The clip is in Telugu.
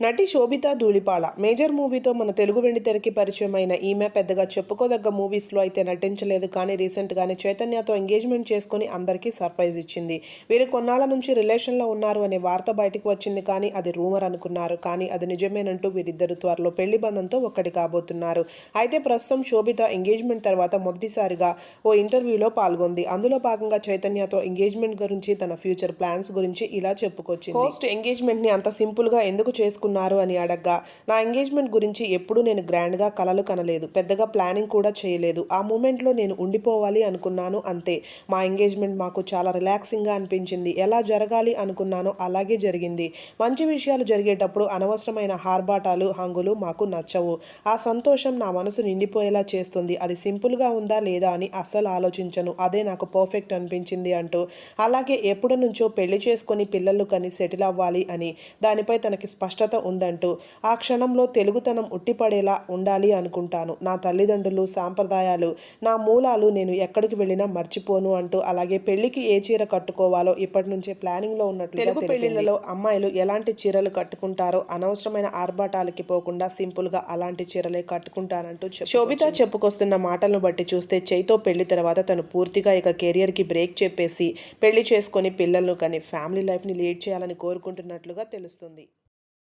నటి శోభిత ధూళిపాల మేజర్ మూవీతో మన తెలుగు వెండి తెరకి పరిచయం అయిన ఈమె పెద్దగా చెప్పుకోదగ్గ మూవీస్లో అయితే నటించలేదు కానీ రీసెంట్గానే చైతన్యతో ఎంగేజ్మెంట్ చేసుకుని అందరికీ సర్ప్రైజ్ ఇచ్చింది. వీరు కొన్నాళ్ళ నుంచి రిలేషన్లో ఉన్నారు అనే వార్త బయటకు వచ్చింది కానీ అది రూమర్ అనుకున్నారు. కానీ అది నిజమేనంటూ వీరిద్దరు త్వరలో పెళ్ళి బంధంతో ఒక్కటి కాబోతున్నారు. అయితే ప్రస్తుతం శోభిత ఎంగేజ్మెంట్ తర్వాత మొదటిసారిగా ఓ ఇంటర్వ్యూలో పాల్గొంది. అందులో భాగంగా చైతన్యతో ఎంగేజ్మెంట్ గురించి తన ఫ్యూచర్ ప్లాన్స్ గురించి ఇలా చెప్పుకొచ్చింది. పోస్ట్ ఎంగేజ్మెంట్ని అంత సింపుల్గా ఎందుకు చేసుకున్నారు అని అడగ్గా. నా ఎంగేజ్మెంట్ గురించి ఎప్పుడూ నేను గ్రాండ్గా కలలు కనలేదు. పెద్దగా ప్లానింగ్ కూడా చేయలేదు. ఆ మూమెంట్లో నేను ఉండిపోవాలి అనుకున్నాను అంతే. మా ఎంగేజ్మెంట్ మాకు చాలా రిలాక్సింగ్గా అనిపించింది. ఎలా జరగాలి అనుకున్నానో అలాగే జరిగింది. మంచి విషయాలు జరిగేటప్పుడు అనవసరమైన హార్బాటాలు హంగులు మాకు నచ్చవు. ఆ సంతోషం నా మనసు నిండిపోయేలా చేస్తుంది. అది సింపుల్గా ఉందా లేదా అని అస్సలు ఆలోచించను. అదే నాకు పర్ఫెక్ట్ అనిపించింది అంటూ. అలాగే ఎప్పటి నుంచో పెళ్ళి చేసుకొని పిల్లలు కని సెటిల్ అవ్వాలి అని. దానిపై తనకి స్పష్టత ఉందంటూ ఆ క్షణంలో తెలుగుతనం ఉట్టిపడేలా ఉండాలి అనుకుంటాను. నా తల్లిదండ్రులు సాంప్రదాయాలు నా మూలాలు నేను ఎక్కడికి వెళ్ళినా మర్చిపోను అంటూ అలాగే పెళ్ళికి ఏ చీర కట్టుకోవాలో ఇప్పటి నుంచే ప్లానింగ్లో ఉన్నట్లు తెలుగు పెళ్ళిళ్ళలో అమ్మాయిలు ఎలాంటి చీరలు కట్టుకుంటారో అనవసరమైన ఆర్భాటాలకి పోకుండా సింపుల్గా అలాంటి చీరలే కట్టుకుంటానంటూ చెప్పు- శోభిత చెప్పుకొస్తున్న మాటలను బట్టి చూస్తే చైతో పెళ్ళి తర్వాత తను పూర్తిగా ఇక కెరియర్కి బ్రేక్ చెప్పేసి పెళ్ళి చేసుకొని పిల్లలను కానీ ఫ్యామిలీ లైఫ్ని లీడ్ చేయాలని కోరుకుంటున్నట్లుగా తెలుస్తుంది.